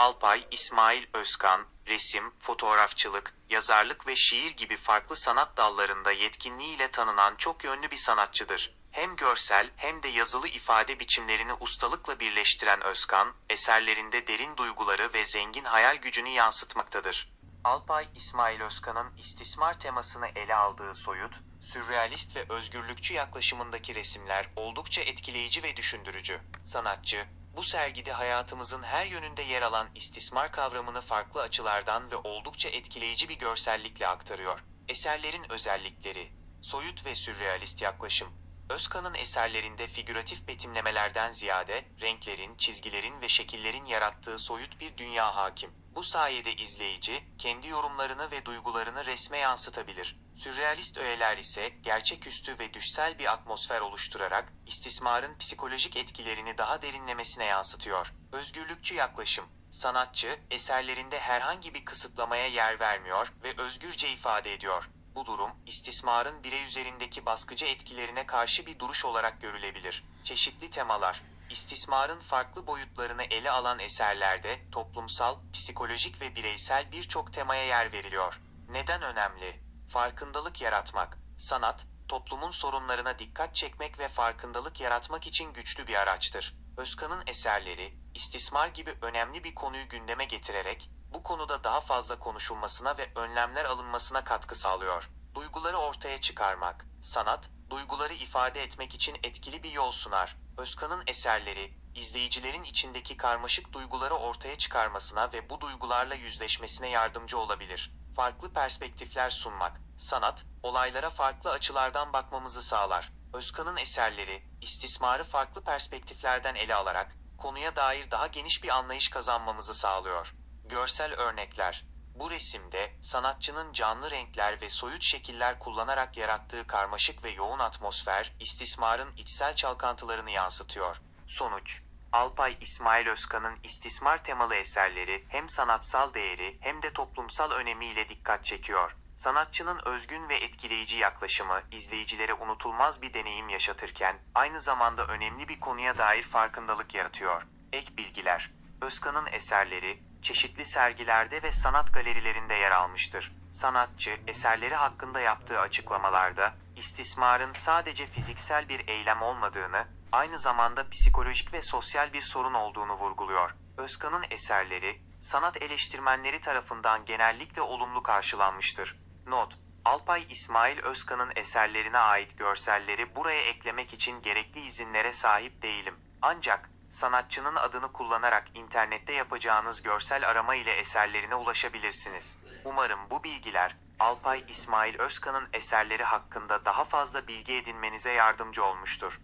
Alpay İsmail Özkan, resim, fotoğrafçılık, yazarlık ve şiir gibi farklı sanat dallarında yetkinliğiyle tanınan çok yönlü bir sanatçıdır. Hem görsel hem de yazılı ifade biçimlerini ustalıkla birleştiren Özkan, eserlerinde derin duyguları ve zengin hayal gücünü yansıtmaktadır. Alpay İsmail Özkan'ın istismar temasını ele aldığı soyut, sürrealist ve özgürlükçü yaklaşımındaki resimler oldukça etkileyici ve düşündürücü. Sanatçı, bu sergide hayatımızın her yönünde yer alan istismar kavramını farklı açılardan ve oldukça etkileyici bir görsellikle aktarıyor. Eserlerin özellikleri, soyut ve sürrealist yaklaşım. Özkan'ın eserlerinde figüratif betimlemelerden ziyade renklerin, çizgilerin ve şekillerin yarattığı soyut bir dünya hakim. Bu sayede izleyici kendi yorumlarını ve duygularını resme yansıtabilir. Sürrealist öğeler ise gerçeküstü ve düşsel bir atmosfer oluşturarak istismarın psikolojik etkilerini daha derinlemesine yansıtıyor. Özgürlükçü yaklaşım Sanatçı, eserlerinde herhangi bir kısıtlamaya yer vermiyor ve özgürce ifade ediyor. Bu durum, istismarın birey üzerindeki baskıcı etkilerine karşı bir duruş olarak görülebilir. Çeşitli temalar, istismarın farklı boyutlarını ele alan eserlerde toplumsal, psikolojik ve bireysel birçok temaya yer veriliyor. Neden önemli? Farkındalık yaratmak. Sanat, toplumun sorunlarına dikkat çekmek ve farkındalık yaratmak için güçlü bir araçtır. Özkan'ın eserleri, istismar gibi önemli bir konuyu gündeme getirerek, bu konuda daha fazla konuşulmasına ve önlemler alınmasına katkı sağlıyor. Duyguları ortaya çıkarmak. Sanat, duyguları ifade etmek için etkili bir yol sunar. Özkan'ın eserleri, izleyicilerin içindeki karmaşık duyguları ortaya çıkarmasına ve bu duygularla yüzleşmesine yardımcı olabilir. Farklı perspektifler sunmak. Sanat, olaylara farklı açılardan bakmamızı sağlar. Özkan'ın eserleri, istismarı farklı perspektiflerden ele alarak, konuya dair daha geniş bir anlayış kazanmamızı sağlıyor. Görsel örnekler. Bu resimde sanatçının canlı renkler ve soyut şekiller kullanarak yarattığı karmaşık ve yoğun atmosfer, istismarın içsel çalkantılarını yansıtıyor. Sonuç Alpay İsmail Özkan'ın istismar temalı eserleri hem sanatsal değeri hem de toplumsal önemiyle dikkat çekiyor. Sanatçının özgün ve etkileyici yaklaşımı izleyicilere unutulmaz bir deneyim yaşatırken aynı zamanda önemli bir konuya dair farkındalık yaratıyor. Ek bilgiler Özkan'ın eserleri çeşitli sergilerde ve sanat galerilerinde yer almıştır. Sanatçı eserleri hakkında yaptığı açıklamalarda istismarın sadece fiziksel bir eylem olmadığını, aynı zamanda psikolojik ve sosyal bir sorun olduğunu vurguluyor. Özkan'ın eserleri sanat eleştirmenleri tarafından genellikle olumlu karşılanmıştır. Not: Alpay İsmail Özkan'ın eserlerine ait görselleri buraya eklemek için gerekli izinlere sahip değilim. Ancak sanatçının adını kullanarak internette yapacağınız görsel arama ile eserlerine ulaşabilirsiniz. Umarım bu bilgiler Alpay İsmail Özkan'ın eserleri hakkında daha fazla bilgi edinmenize yardımcı olmuştur.